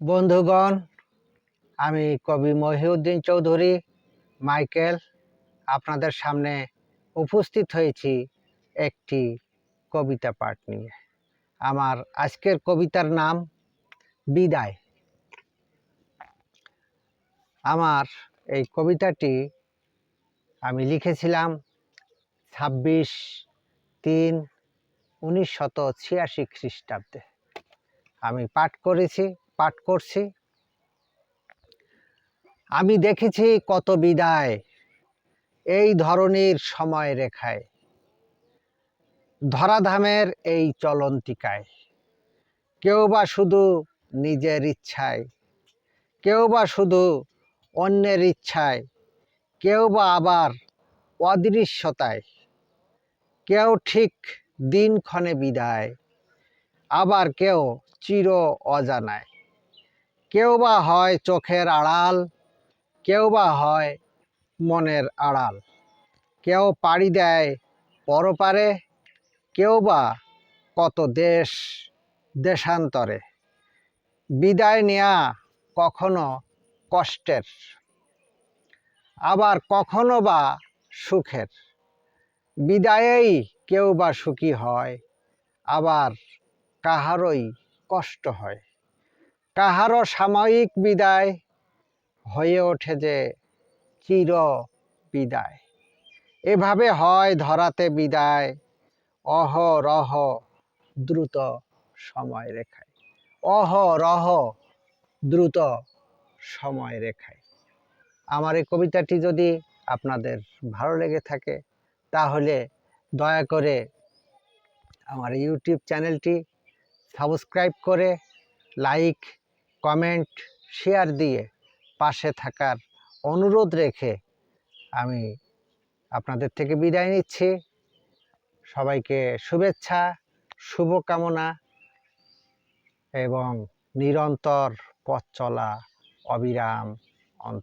বন্ধুগণ, আমি কবি মহিউদ্দিন চৌধুরী, মাইকেল, আপনাদের সামনে উপস্থিত হয়েছি একটি কবিতা পাঠ নিয়ে। আমার আজকের কবিতার নাম বিদায়। আমার এই কবিতাটি আমি লিখেছিলাম ছাব্বিশ তিন উনিশ শত ছিয়াশি খ্রিস্টাব্দে। আমি পাঠ করেছি পাঠ করছি। আমি দেখেছি কত বিদায় এই ধরনের সময় রেখায়। ধরাধামের এই চলন্তিকায়। কেউ বা শুধু নিজের ইচ্ছায়। কেউ বা শুধু অন্যের ইচ্ছায়। কেউ বা আবার অদৃশ্যতায়। কেউ ঠিক দিনক্ষণে বিদায়। আবার কেউ চির অজানায়। কেউ বা হয় চোখের আড়াল, কেউ বা হয় মনের আড়াল। কেউ পাড়ি দেয় পরপারে, কেউ বা কত দেশ দেশান্তরে। বিদায় নেয়া কখনো কষ্টের, আবার কখনো বা সুখের। বিদায়েই কেউ বা সুখী হয়, আবার কাহারই কষ্ট হয়। কাহারও সাময়িক বিদায় হয়ে ওঠে যে চির বিদায়। এভাবে হয় ধরাতে বিদায়। অহ রহ দ্রুত সময় রেখায়। অহ রহ দ্রুত সময় রেখায়। আমার এই কবিতাটি যদি আপনাদের ভালো লেগে থাকে, তাহলে দয়া করে আমার ইউটিউব চ্যানেলটি সাবস্ক্রাইব করে লাইক কমেন্ট শেয়ার দিয়ে পাশে থাকার অনুরোধ রেখে আমি আপনাদের থেকে বিদায় নিচ্ছি। সবাইকে শুভেচ্ছা, শুভকামনা এবং নিরন্তর পথ চলা অবিরাম।